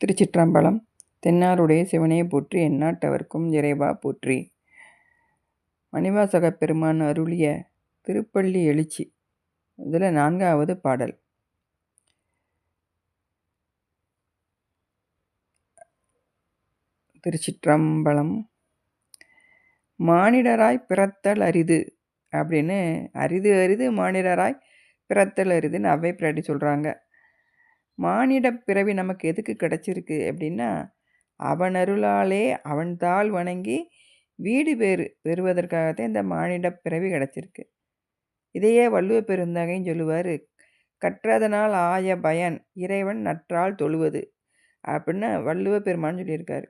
திருச்சிற்றம்பலம். தென்னாருடைய சிவனே போற்றி எந்நாட்டவர்க்கும் இறைவா போற்றி. மணிவாசக பெருமான் அருளிய திருப்பள்ளி எழுச்சி. இதில் நான்காவது பாடல். திருச்சிற்றம்பலம். மானிடராய் பிறத்தல் அரிது அப்படின்னு அரிது அரிது மானிடராய் பிறத்தல் அரிதுன்னு அவை பிராட்டி சொல்கிறாங்க மானிட பிறவி நமக்கு எதுக்கு கிடச்சிருக்கு அப்படின்னா அவன் அருளாலே அவன் தாள் வணங்கி வீடு பேறு பெறுவதற்காகத்தான் இந்த மானிட பிறவி கிடச்சிருக்கு. இதையே வள்ளுவ பெருந்தகைன்னு சொல்லுவார் கற்றதனால் ஆய பயன் இறைவன் நற்றால் தொழுவது அப்படின்னு வள்ளுவ பெருமான்னு சொல்லியிருக்காரு.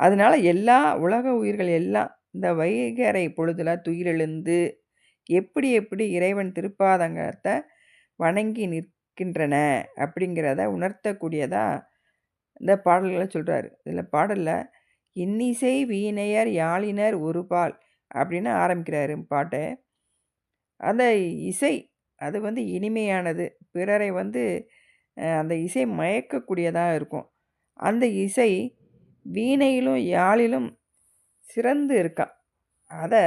அதனால் எல்லா உலக உயிர்கள் எல்லாம் இந்த வைகரை பொழுதில் துயிலெழுந்து எப்படி எப்படி இறைவன் திருப்பாதங்கத்தை வணங்கி நிற் இருக்கின்றன அப்படிங்கிறத உணர்த்தக்கூடியதாக இந்த பாடல்களை சொல்கிறாரு இதில் பாடலில் இன்னிசை வீணையர் யாழினர் ஒரு பால் அப்படின்னு ஆரம்பிக்கிறாரு பாட்டை. அந்த இசை அது வந்து இனிமையானது. பிறரை வந்து அந்த இசை மயக்கக்கூடியதாக இருக்கும். அந்த இசை வீணையிலும் யாழிலும் சிறந்து இருக்கான் அதை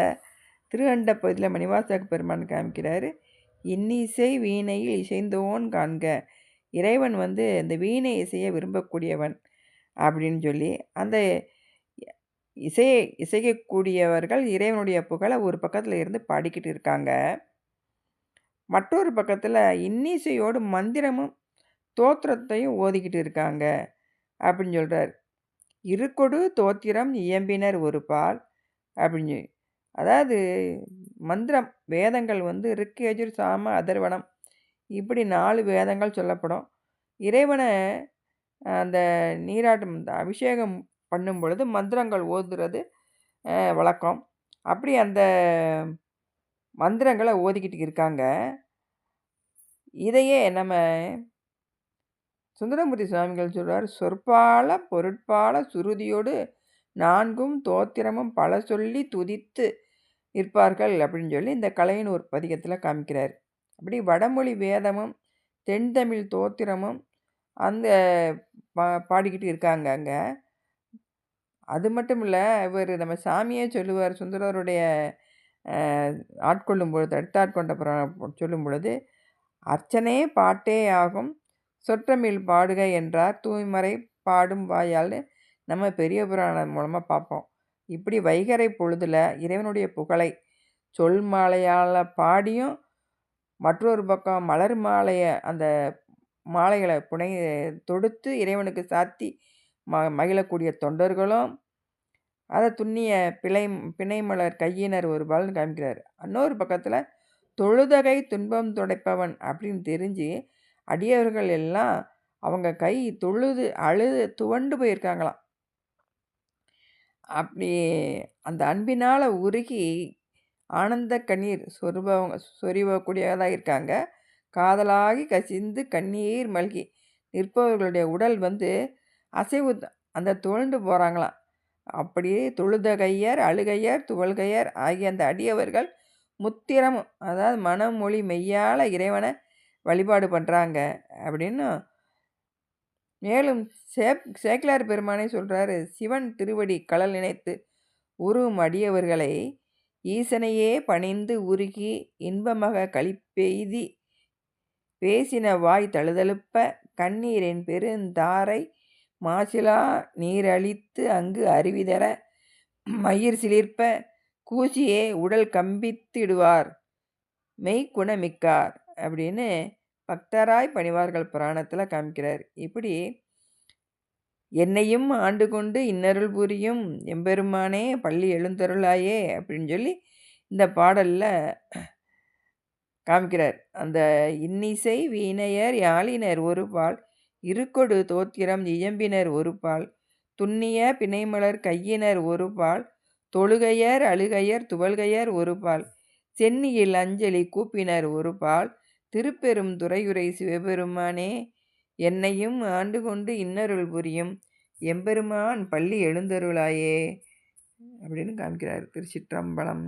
திருஅண்ட பகுதியில் மணிவாசக பெருமான் காமிக்கிறாரு. இன்னிசை வீணையில் இசைந்தோன் காண்க. இறைவன் வந்து இந்த வீணை இசையை விரும்பக்கூடியவன் அப்படின்னு சொல்லி அந்த இசையை இசைக்கக்கூடியவர்கள் இறைவனுடைய புகழை ஒரு பக்கத்தில் இருந்து பாடிக்கிட்டு இருக்காங்க. மற்றொரு பக்கத்தில் இன்னிசையோடு மந்திரமும் தோத்திரத்தையும் ஓதிக்கிட்டு இருக்காங்க அப்படின்னு சொல்கிறார் இருக்கொடு தோத்திரம் இயம்பினர் ஒரு பால் அப்படின்னு அதாவது மந்திரம் வேதங்கள் வந்து ரிக்கேஜுர் சாம அதர்வனம் இப்படி நாலு வேதங்கள் சொல்லப்படும். இறைவனை அந்த நீராட்டம் இந்த அபிஷேகம் பண்ணும் பொழுது மந்திரங்கள் ஓதுறது வழக்கம். அப்படி அந்த மந்திரங்களை ஓதிக்கிட்டு இருக்காங்க. இதையே நம்ம சுந்தரமூர்த்தி சுவாமிகள் சொல்கிறார் சொற்பால பொருட்பால சுருதியோடு நான்கும் தோத்திரமும் பல சொல்லி துதித்து இருப்பார்கள் அப்படின்னு சொல்லி இந்த கலையின் ஒரு பதிகத்தில் காமிக்கிறார். அப்படி வடமொழி வேதமும் தென்தமிழ் தோத்திரமும் அந்த பா பாடிக்கிட்டு இருக்காங்க அங்கே. அது மட்டும் இல்லை இவர் நம்ம சாமியே சொல்லுவார் சுந்தரருடைய ஆட்கொள்ளும் பொழுது அடுத்தாட்கொண்ட சொல்லும் பொழுது அர்ச்சனே பாட்டே ஆகும் சொற்றமிழ் பாடுக என்றார். தூய்மறை பாடும் வாயால்னு நம்ம பெரிய புராணம் மூலமாக பார்ப்போம் இப்படி வைகரை பொழுதில் இறைவனுடைய புகழை சொல் மாலையால் பாடியும் மற்றொரு பக்கம் மலர் மாலையை அந்த மாலைகளை புனை தொடுத்து இறைவனுக்கு சாத்தி ம மகிழக்கூடிய தொண்டர்களும் அதை துண்ணிய பிழை பிணைமலர் கையினர் ஒரு பலன் காமிக்கிறார். இன்னொரு பக்கத்தில் தொழுதகை துன்பம் துடைப்பவன் அப்படின்னு தெரிஞ்சு அடியவர்கள் எல்லாம் அவங்க கை தொழுது அழுது துவண்டு போயிருக்காங்களாம். அப்படி அந்த அன்பினால் உருகி ஆனந்த கண்ணீர் சொருபவங்க சொறிவக்கூடியதாக இருக்காங்க காதலாகி கசிந்து கண்ணீர் மல்கி நிற்பவர்களுடைய உடல் வந்து அசைவு அந்த துவண்டு போகிறாங்களாம் அப்படியே தொழுதகையர் அழுகையர் துவல்கையர் ஆகிய அந்த அடியவர்கள் முத்திரம் அதாவது மனம் மொழி மெய்யால் இறைவனை வழிபாடு பண்ணுறாங்க அப்படின்னு மேலும் சேப் சேக்கிலார் பெருமானே சொல்கிறாரு சிவன் திருவடி கலல் நினைத்து உருவும் அடியவர்களை ஈசனையே பணிந்து உருகி இன்பமாக கழிப்பெய்தி பேசின வாய் தழுதழுப்ப கண்ணீரின் பெருந்தாரை மாசிலா நீரழித்து அங்கு அருவிதர மயிர் சிலிர்ப்ப கூசியே உடல் கம்பித்திடுவார் மெய்க்குணமிக்கார் அப்படின்னு பக்தராய் பணிவார்கள் புராணத்தில் காமிக்கிறார். இப்படி என்னையும் ஆண்டு கொண்டு இன்னருள் புரியும் எம்பெருமானே பள்ளி எழுந்தருளாயே அப்படின்னு சொல்லி இந்த பாடலில் காமிக்கிறார். அந்த இன்னிசை வீணையர் யாழினர் ஒரு பால் இருக்கொடு தோத்திரம் இயம்பினர் ஒரு பால் துண்ணிய பிணைமலர் கையினர் ஒரு பால் தொழுகையர் அழுகையர் துவல்கையர் ஒரு பால் சென்னியில் அஞ்சலி கூப்பினர் ஒரு பால் திருப்பெரும் துறையுரை சிவபெருமானே என்னையும் ஆண்டு கொண்டு இன்னருள் புரியும். எம்பெருமான் பள்ளி எழுந்தருளாயே அப்படின்னு காமிக்கிறார் திருச்சிற்றம்பலம்.